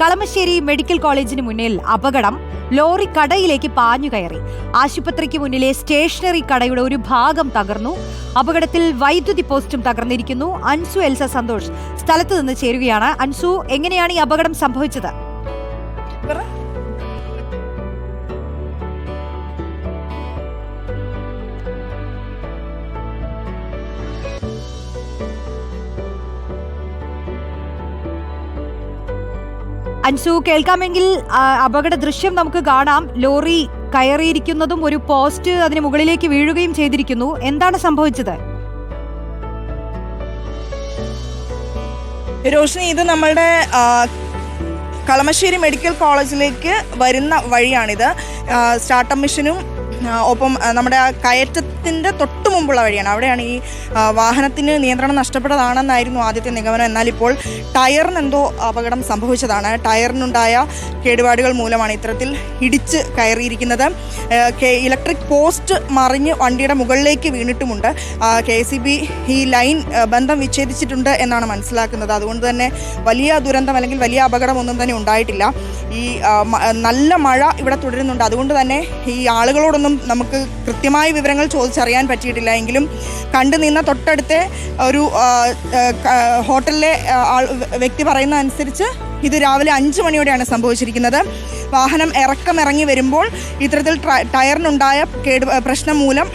Kalamassery medical കോളേജിന് മുന്നിൽ അപകടം ലോറി കടയിലേക്ക് പാഞ്ഞു കയറി. ആശുപത്രിക്ക് മുന്നിലെ സ്റ്റേഷനറി കടയുടെ ഒരു ഭാഗം തകർന്നു. അപകടത്തിൽ വൈദ്യുതി പോസ്റ്റും തകർന്നിരിക്കുന്നു. അൻസു എൽസ സന്തോഷ് സ്ഥലത്ത് നിന്ന് ചേരുകയാണ്. അൻസു എങ്ങനെയാണ് ഈ അപകടം സംഭവിച്ചത്? അൻസു കേൾക്കാമെങ്കിൽ അപകട ദൃശ്യം നമുക്ക് കാണാം. ലോറി കയറിയിരിക്കുന്നതും ഒരു പോസ്റ്റ് അതിന് മുകളിലേക്ക് വീഴുകയും ചെയ്തിരിക്കുന്നു. എന്താണ് സംഭവിച്ചത്? രോഷിനി ഇത് നമ്മളുടെ കളമശ്ശേരി മെഡിക്കൽ കോളേജിലേക്ക് വരുന്ന വഴിയാണിത്. സ്റ്റാർട്ടപ്പ് മിഷനും ഒപ്പം നമ്മുടെ ആ കയറ്റത്തിന്റെ തൊട്ട് മുമ്പുള്ള വഴിയാണ്. അവിടെയാണ് ഈ വാഹനത്തിന് നിയന്ത്രണം നഷ്ടപ്പെട്ടതാണെന്നായിരുന്നു ആദ്യത്തെ നിഗമനം. എന്നാൽ ഇപ്പോൾ ടയറിന് എന്തോ അപകടം സംഭവിച്ചതാണ്. ടയറിനുണ്ടായ കേടുപാടുകൾ മൂലമാണ് ഇത്തരത്തിൽ ഇടിച്ച് കയറിയിരിക്കുന്നത്. ഇലക്ട്രിക് പോസ്റ്റ് മറിഞ്ഞ് വണ്ടിയുടെ മുകളിലേക്ക് വീണിട്ടുമുണ്ട്. K C B E line ബന്ധം വിച്ഛേദിച്ചിട്ടുണ്ട് എന്നാണ് മനസ്സിലാക്കുന്നത്. അതുകൊണ്ട് തന്നെ വലിയ ദുരന്തം അല്ലെങ്കിൽ വലിയ അപകടമൊന്നും തന്നെ ഉണ്ടായിട്ടില്ല. ഈ നല്ല മഴ ഇവിടെ തുടരുന്നുണ്ട്. അതുകൊണ്ട് തന്നെ ഈ ആളുകളോടൊന്നും നമുക്ക് കൃത്യമായ വിവരങ്ങൾ ചോദിച്ചറിയാൻ പറ്റിയിട്ടില്ല. എങ്കിലും കണ്ടു നിന്ന തൊട്ടടുത്തെ ഒരു ഹോട്ടലിലെ വ്യക്തി പറയുന്ന അനുസരിച്ച് ഇത് രാവിലെ അഞ്ച് മണിയോടെയാണ് സംഭവിച്ചിരിക്കുന്നത്. വാഹനം ഇറക്കം ഇറങ്ങി വരുമ്പോൾ ഇത്തരത്തിൽ ടയറിനുണ്ടായ കേട് പ്രശ്നം മൂലം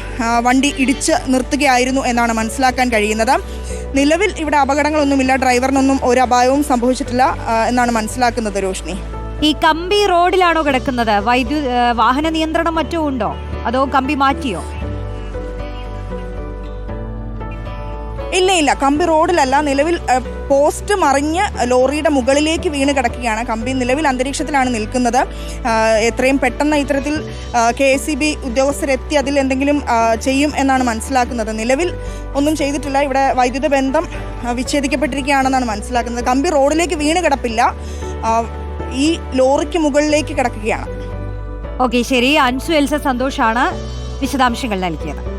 വണ്ടി ഇടിച്ച് നിർത്തുകയായിരുന്നു എന്നാണ് മനസ്സിലാക്കാൻ കഴിയുന്നത്. നിലവിൽ ഇവിടെ അപകടങ്ങളൊന്നുമില്ല ഡ്രൈവറിനൊന്നും ഒരു അപായവും സംഭവിച്ചിട്ടില്ല എന്നാണ് മനസ്സിലാക്കുന്നത് രോഷിനി. ഈ കമ്പി റോഡിലാണോ കിടക്കുന്നത്? വൈദ്യുതി വാഹന നിയന്ത്രണം മറ്റോ ഉണ്ടോ? അതോ കമ്പി മാറ്റിയോ? ഇല്ല ഇല്ല. കമ്പി റോഡിലല്ല. നിലവിൽ പോസ്റ്റ് മറിഞ്ഞ് ലോറിയുടെ മുകളിലേക്ക് വീണ് കിടക്കുകയാണ്. കമ്പി നിലവിൽ അന്തരീക്ഷത്തിലാണ് നിൽക്കുന്നത്. എത്രയും പെട്ടെന്ന് ഇത്തരത്തിൽ കെ എസ് സി ബി ഉദ്യോഗസ്ഥരെത്തി അതിൽ എന്തെങ്കിലും ചെയ്യും എന്നാണ് മനസ്സിലാക്കുന്നത്. നിലവിൽ ഒന്നും ചെയ്തിട്ടില്ല. ഇവിടെ വൈദ്യുത ബന്ധം വിച്ഛേദിക്കപ്പെട്ടിരിക്കുകയാണെന്നാണ് മനസ്സിലാക്കുന്നത്. കമ്പി റോഡിലേക്ക് വീണ് കിടപ്പില്ല. ഈ ലോറിക്ക് മുകളിലേക്ക് കിടക്കുകയാണ്. ഓക്കെ ശരി. അൻസു എൽസ സന്തോഷാണ് വിശദാംശങ്ങൾ നൽകിയത്.